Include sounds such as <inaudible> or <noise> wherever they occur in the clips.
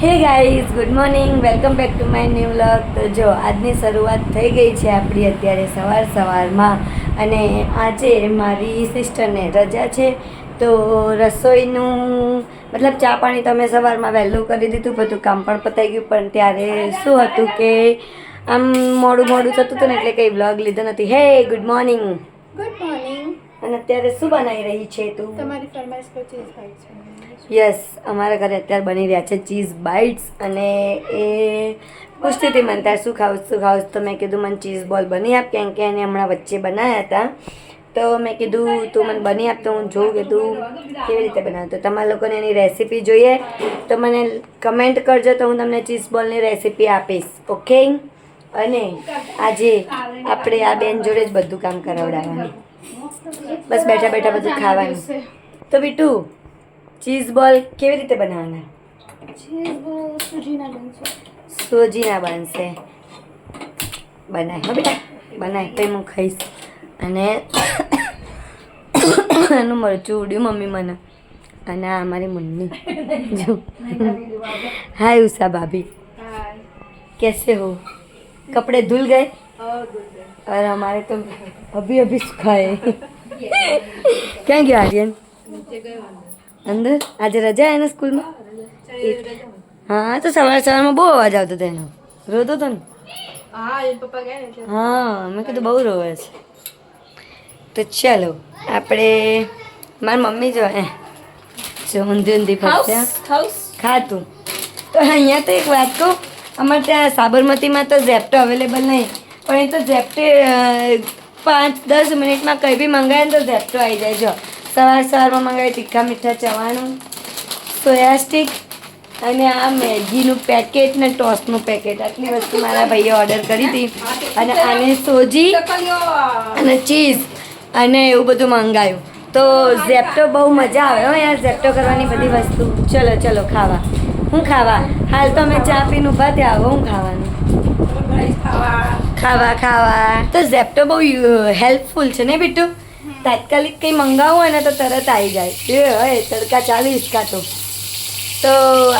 Hey guys good morning welcome back to my new vlog તો જો, આજની શરૂઆત થઈ ગઈ છે આપણી અત્યારે સવાર સવારમાં અને આજે મારી સિસ્ટરને રજા છે. તો રસોઈનું, મતલબ ચા પાણી તમે સવારમાં વહેલું કરી દીધું, બધું કામ પણ પતાઈ ગયું, પણ ત્યારે શું હતું કે આમ મોડું મોડું થતું હતું ને એટલે કંઈ વ્લોગ લીધો નથી. હે ગુડ મોર્નિંગ ગુડ અને અત્યારે શું બનાવી રહી છે તું? તમારી ફરમાઈશ પર ચીઝ બાઇટ્સ યસ અમારા ઘરે અત્યારે બની રહ્યા છે ચીઝ બાઇટ્સ અને એ પૂછતી હતી મને ત્યારે શું ખાવું શું ખાવું? તો મેં કીધું મને ચીઝ બોલ બની આપ કેમ કે એને હમણાં વચ્ચે બનાવ્યા હતા. તો મેં કીધું તું મને બની આપ તો હું જોઉં કે તું કેવી રીતે બનાવ. તો તમારા લોકોને એની રેસીપી જોઈએ. તો મને કમેન્ટ કરજો તો હું તમને ચીઝ બોલની રેસીપી આપીશ ઓકે અને આજે આપણે આ બેન જોડે જ બધું કામ કરાવડાવવાનું. બસ બેઠા બેઠા બધું ખાવાનું. તો બીટુ ચીઝ બોલ કેવી રીતે બનાવવાના? ચીઝ બોલ સૂજીના બનશે. બનાય હો બેટા બનાય તો હું ખાઈશ. અને એનું મરચું ઉડ્યું મમ્મી મને. અને આ અમારી મમ્મી. જો. હાય ઉષા ભાભી. કેસે હો? કપડે ધૂલ ગયે और हमारे तो अभी अभी सुखाए ક્યાં ગયો આર્યન અંદર આજે રજા એને સ્કૂલમાં હા તો સવાર સવારમાં બહુ અવાજ આવતો હતો એનો રોતો હતો ને હા એ પપ્પા ગયા ને એટલે હા મેં કીધું બહુ રોવે છે તો ચાલો આપણે મારી મમ્મી જો હે જો ઊંધી ઊંધી ફરશે હાઉસ ખાતું તો અહીંયા તો એક વાત કહું અમારે ત્યાં સાબરમતીમાં તો ઝેપ્ટો અવેલેબલ નહીં પણ એ તો ઝેપ્ટે પાંચ, દસ મિનિટમાં કંઈ બી મંગાવે ને તો ઝેપ્ટો આવી જાય જો સવાર સવારમાં મંગાવે તીખા મીઠા ચવાણું, સોયા સ્ટીક અને આ મેગીનું પેકેટ ને ટોસનું પેકેટ. આટલી વસ્તુ મારા ભાઈએ ઓર્ડર કરી હતી. અને આને સોજી અને ચીઝ અને એવું બધું મંગાવ્યું તો ઝેપ્ટો બહુ મજા આવે હો યાર ઝેપ્ટો કરવાની બધી વસ્તુ. ચલો ચલો, ખાવા. હું ખાવા? હાલ તો અમે ચા પીને ઊભા ત્યાં હવે હું ખાવાનું? ખાવા ખાવા. તો ઝેપ્ટો બહુ હેલ્પફુલ છે ને બીટુ? તાત્કાલિક કંઈ મંગાવવું હોય ને તો તરત આવી જાય. એ હોય તડકા ચાલીસ કાં તો. તો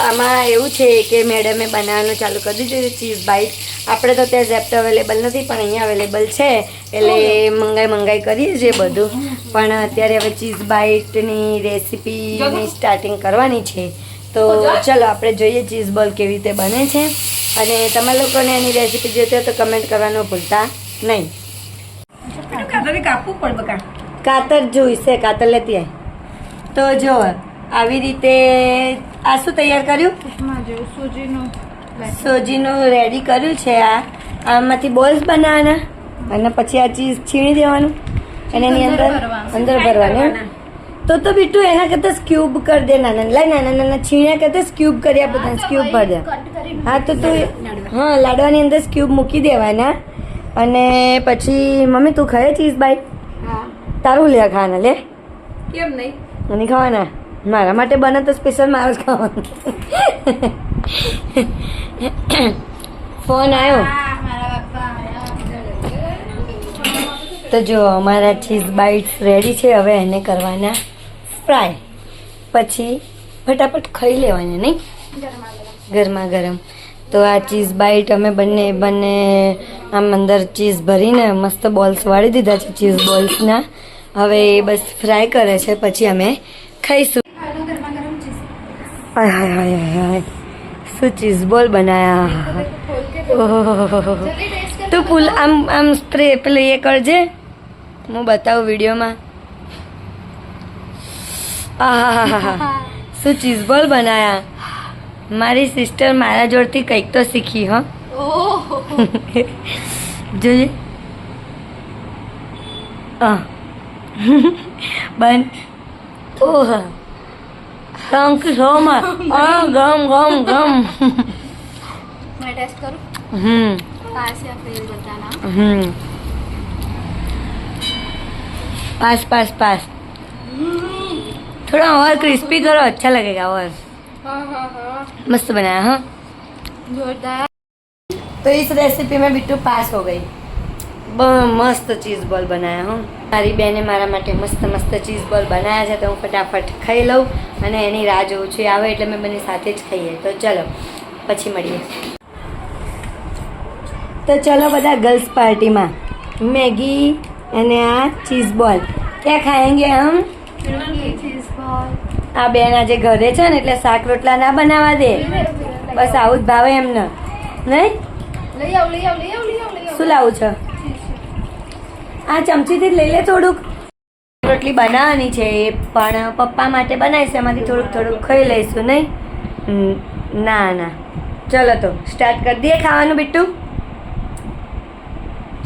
આમાં એવું છે કે મેડમે બનાવવાનું ચાલુ કરી દીધું છે ચીઝ બાઇટ આપણે તો ત્યાં ઝેપ્ટો અવેલેબલ નથી પણ અહીંયા અવેલેબલ છે. એટલે મંગાઈ મંગાઈ કરીએ છીએ બધું. પણ અત્યારે હવે ચીઝ બાઇટની રેસીપીની સ્ટાર્ટિંગ કરવાની છે. તો ચલો આપણે જોઈએ ચીઝ બોલ કેવી રીતે બને છે. અને તમે લોકોને એની રેસીપી જોઈતી હોય તો કમેન્ટ કરવાનું ભૂલતા નહીં. કાતર જોઈશે કાતર લેતી આવી તો જો આવી રીતે આ શું તૈયાર કર્યું? ઉપમા સોજીનું રેડી કર્યું છે આ. આમાંથી બોલ્સ બનાવવાના. અને પછી આ ચીઝ છીણી દેવાનું. અને એની અંદર અંદર ભરવાનું? તો તો બીટું એના કરતાં સ્ક્યુબ કરી દે નાના લાય નાના નાના છીણ્યા કરતાં સ્ક્યુબ કરી આપે તને સ્ક્યુબ ભરી દે. હા તો તું હા લાડવાની અંદર સ્ક્યુબ મૂકી દેવાના. અને પછી મમ્મી તું ખાય ચીઝ બાઈટ તારું લે ખાવાના લે. કેમ નહીં? મને ખાવાના. મારા માટે બને તો સ્પેશિયલ મારો જ ખાવાનું. ફોન આવ્યો તો જો અમારા ચીઝ બાઇટ્સ રેડી છે હવે એને કરવાના. ફ્રાય. પછી ફટાફટ ખાઈ લેવાના, નહીં? ગરમા ગરમ. તો આ ચીઝ બાઇટ અમે બંને બંને આમ અંદર ચીઝ ભરીને મસ્ત બોલ્સ વાળી દીધા છે, ચીઝ બોલ્સના. હવે એ બસ ફ્રાય કરે છે, પછી અમે ખાઈશું. હાય હાય હાય હાય શું ચીઝ બોલ બનાયા? ઓહો. તું પુલ આમ આમ સ્પ્રે પેલે એ કરજે. હું બતાવું વિડીયોમાં. શું ચીઝ બોલ બનાયા મારી સિસ્ટર મારા જોડથી કંઈક તો શીખી હો જોઈએ આ બન oh thank you so much આ ગમ ગમ ગમ मैं टेस्ट करूँ હમ पास या फेल बताना हम्म पास पास पास थोड़ा और क्रिस्पी करो अच्छा लगेगा और। हाँ हाँ हाँ। मस्त बनाया हाँ? जोरदार। तो इस रेसिपी में बिट्टू पास हो गई। મસ્ત ચીઝ બોલ બનાવ્યા હું મારી બેને મારા માટે મસ્ત મસ્ત ચીઝ બોલ બનાવ્યા છે તો હું ફટાફટ ખાઈ લઉં અને એની રાહ જોઉં છું આવે એટલે મેં બંને સાથે જ ખાઈએ. તો ચલો પછી મળીએ. તો ચલો બધા ગર્લ્સ પાર્ટીમાં મેગી અને આ ચીઝ બોલ ક્યાં ખાએંગે હમ? આ બેન આજે ઘરે છે ને એટલે શાક રોટલા ના બનાવવા દે. બસ આવું જ ભાવે એમને. નહીં? શું લાવું છે? આ ચમચીથી જ લઈ લે થોડુંક. રોટલી બનાવવાની છે એ પણ પપ્પા માટે બનાવીશ એમાંથી થોડુંક થોડુંક ખાઈ લઈશું નહીં? ના ના. ચલો તો સ્ટાર્ટ કરી દઈએ ખાવાનું બીટું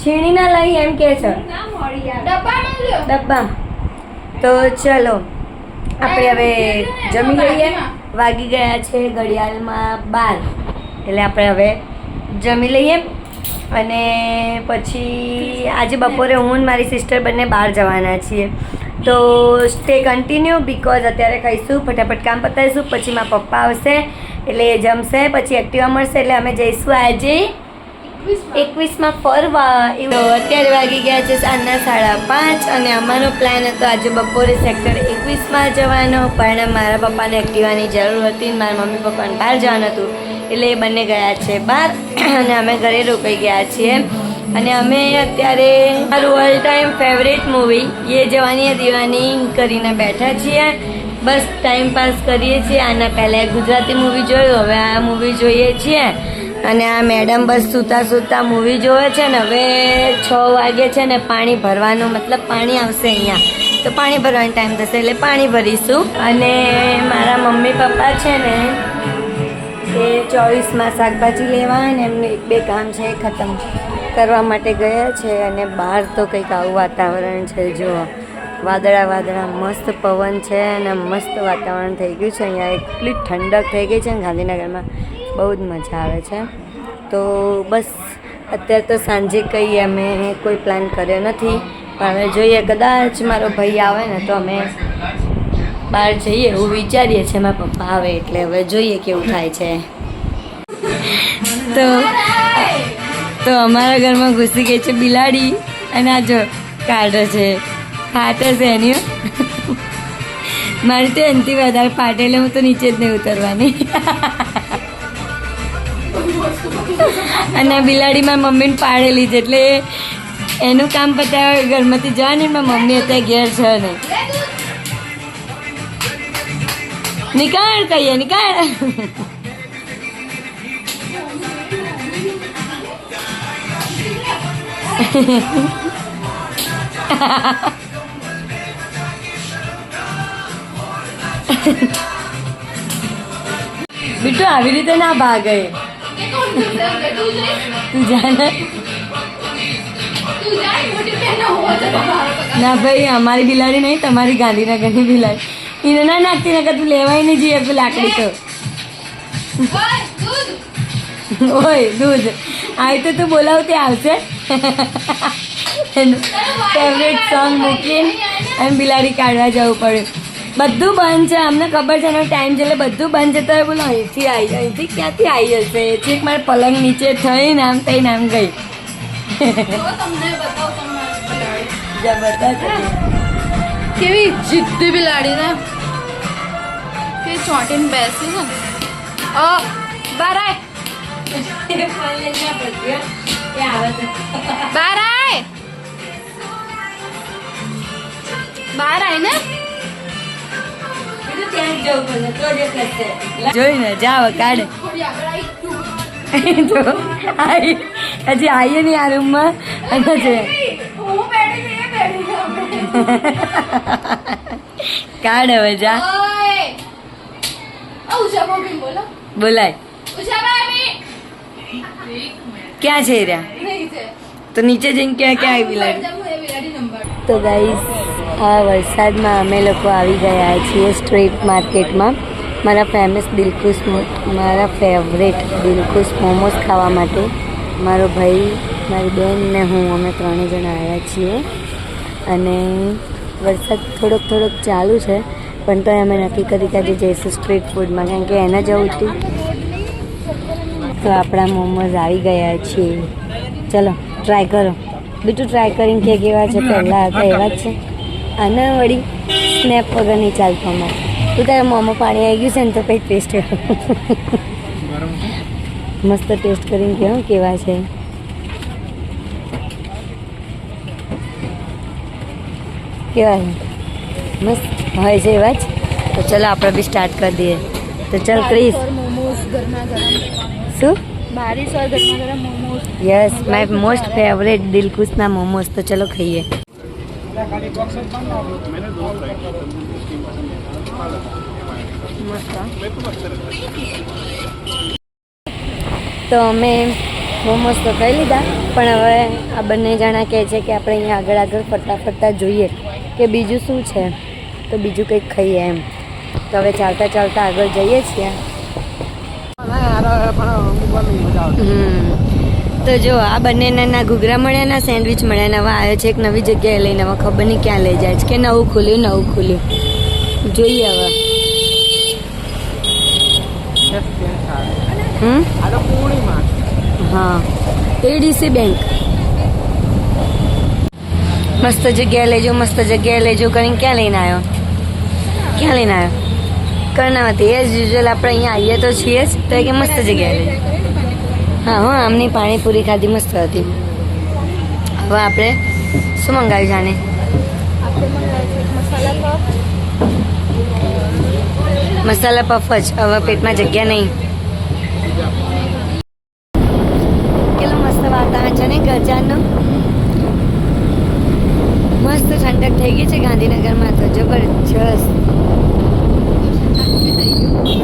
છીણી ના લઈ એમ કે છે. ડબ્બામાં ડબ્બા. તો ચલો. આપણે હવે જમી લઈએ. વાગી ગયા છે ઘડિયાળમાં બાર. એટલે આપણે હવે જમી લઈએ. અને પછી આજે બપોરે હું અને મારી સિસ્ટર બંને બહાર જવાના છીએ. તો સ્ટે કન્ટિન્યુ બીકોઝ અત્યારે ખાઈશું, ફટાફટ કામ પતાવીશું, પછી મારા પપ્પા આવશે, એટલે એ જમશે, પછી એક્ટિવા મળશે, એટલે અમે જઈશું આજે. એકવીસમાં ફરવા. એવું અત્યારે વાગી ગયા છે સાંજના સાડા પાંચ અને અમારો પ્લાન હતો આજે બપોરે સેક્ટર એકવીસમાં જવાનો, પણ મારા પપ્પાને એક્ટિવાની જરૂર હતી મારા મમ્મી પપ્પાને બહાર જવાનું હતું. એટલે એ બંને ગયા છે બહાર અને અમે ઘરે રોકાઈ ગયા છીએ. અને અમે અત્યારે મારું ઓલ ટાઈમ ફેવરેટ મૂવી યે જવાની દીવાની કરીને બેઠા છીએ. બસ ટાઈમ પાસ કરીએ છીએ. આના પહેલાં ગુજરાતી મૂવી જોયું, હવે આ મૂવી જોઈએ છીએ. અને આ મેડમ બસ સૂતા સૂતા મૂવી જોવે છે ને, હવે છ વાગે છે ને પાણી ભરવાનું, મતલબ પાણી આવશે અહીંયા. તો પાણી ભરવાનો ટાઈમ થશે, એટલે પાણી ભરીશું. અને મારા મમ્મી પપ્પા છે ને, એ ચોવીસમાં શાકભાજી લેવા અને એમનું એક બે કામ છે, એ ખતમ કરવા માટે ગયા છે અને બહાર તો કંઈક આવું વાતાવરણ છે જો વાદળા વાદળા, મસ્ત પવન છે અને મસ્ત વાતાવરણ થઈ ગયું છે. અહીંયા એટલી ઠંડક થઈ ગઈ છે ગાંધીનગરમાં. બહુ જ મજા આવે છે. તો બસ, અત્યારે તો સાંજે કંઈ અમે કોઈ પ્લાન કર્યો નથી. પણ હવે જોઈએ, કદાચ મારો ભાઈ આવે ને તો અમે બહાર જઈએ એવું વિચારીએ છીએ. મારા પપ્પા આવે એટલે હવે જોઈએ કેવું થાય છે. તો તો અમારા ઘરમાં ઘૂસી ગઈ છે બિલાડી અને આ જો કાઢે છે. ફાટે છે એની. મારી તો એનથી વધારે ફાટે એટલે હું તો નીચે જ નહીં ઉતરવાની. અને બિલાડીમાં મમ્મીને પાડેલી છે, એટલે એનું કામ પતાવે ઘરમાંથી જવાની ને મારી મમ્મી અત્યારે ઘેર છે ને. નિકાળ કહીએ, નિકાળ. બીટુ <laughs> આવી રીતે ના ભાગે. તું પગાર ના ભાઈ અમારી બિલાડી નહીં તમારી ગાંધીનગરની બિલાડી. એને ના નાખતી નકર તું લેવાય નહીં જઈએ લાકડી તો. ઓય દૂધ. આવી તો તું બોલાવતી આવશે. એનું ફેવરેટ સોંગ મૂકીને એમ બિલાડી કાઢવા જવું પડ્યું બધું બંધ છે અમને ખબર છે એનો ટાઈમ છે એટલે બધું બંધ છે તો એ બોલો અહીંથી આવી અહીંથી ક્યાંથી આવી હશે? છેક મારે પલંગ નીચે થઈને આમ થઈને આમ ગઈ. કેવી જીદ્દી બિલાડી ને. કે ચોંટીને બેસી છે ને. અ બાર આય બાર આય બાર આય ને. જોઈને જાવ કાઢે. તો હજી આવીએ નહીં આ રૂમમાં. અને છે. કાઢ હવે જા. બોલાય. ક્યાં છે રહ્યા? તો નીચે જઈને ક્યાં ક્યાં આવી લાગે? તો ગાઈસ આ વરસાદમાં અમે લોકો આવી ગયા છીએ સ્ટ્રીટ માર્કેટમાં મારા ફેમસ દિલખુશ મારા ફેવરેટ દિલખુશ મોમોસ ખાવા માટે. મારો ભાઈ, મારી બેન ને હું, અમે ત્રણે જણા આવ્યા છીએ. અને વરસાદ થોડોક થોડોક ચાલુ છે, પણ તો અમે નક્કી કરી કે આજે જઈશું સ્ટ્રીટ ફૂડમાં કારણ કે એને જવું હતું. તો આપણા મોમોઝ આવી ગયા છીએ. ચલો ટ્રાય કરો. બીજું ટ્રાય કરીને કે કેવા છે, પહેલાં હતા એવા જ છે. આના વળી સ્નેપ વગર નહીં ચાલતો અમારે. તું તારા મોંમાં પાણી આવી ગયું છે ને તો કંઈ ટેસ્ટ મસ્ત ટેસ્ટ કરીને કહો કેવા છે? કેવા છે? મસ્ત. હોય છે એવા જ. તો ચલો આપણે બી સ્ટાર્ટ કરી દઈએ. તો ચાલ ક્રિસ. શું? યસ માય મોસ્ટ ફેવરેટ દિલખુશના મોમોઝ તો ચલો ખાઈએ. તો અમે મોમોસ તો ખાઈ લીધા પણ હવે આ બંને જણા કહે છે કે આપણે અહીંયા આગળ આગળ ફરતા ફરતા જોઈએ કે બીજું શું છે. તો બીજું કંઈક ખાઈએ એમ. તો હવે ચાલતા ચાલતા આગળ જઈએ છીએ. હમ. તો જો, આ બંનેના ઘૂઘરા મળ્યા ના, સેન્ડવિચ મળ્યા નવા, આવ્યો છે એક નવી જગ્યાએ લઈને, હવે ખબર નહીં ક્યાં લઈ જાય છે કે નવું ખુલ્યું નવું ખુલ્યું. જોઈએ હવે. હા. એડીસી બેંક મસ્ત જગ્યાએ લેજો, મસ્ત જગ્યાએ લેજો, કરીને ક્યાં લઈને આવ્યો? ક્યાં લઈને આવ્યો? કર્ણાવતી એઝ યુઝ્યુઅલ આપણે અહીંયા આવીએ તો છીએ જ, તો કે મસ્ત જગ્યાએ લઈ. હા હા, આમની પાણીપુરી ખાધી, મસ્ત હતી. હવે આપણે શું મંગાવ્યું જાણે મસાલા પફ જ, હવે પેટમાં જગ્યા નહીં. કેટલું મસ્ત વાતાવરણ છે ને ગજાનું મસ્ત ઠંડક થઈ ગઈ છે ગાંધીનગરમાં તો, જબરજસ્ત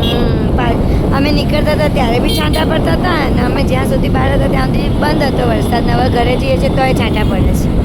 હમ, પા- અમે નીકળતા હતા ત્યારે બી છાંટા પડતા હતા અને અમે જ્યાં સુધી બહાર હતા ત્યાં સુધી બંધ હતો વરસાદ નવા ઘરે જઈએ છીએ તોય છાંટા પડે છે.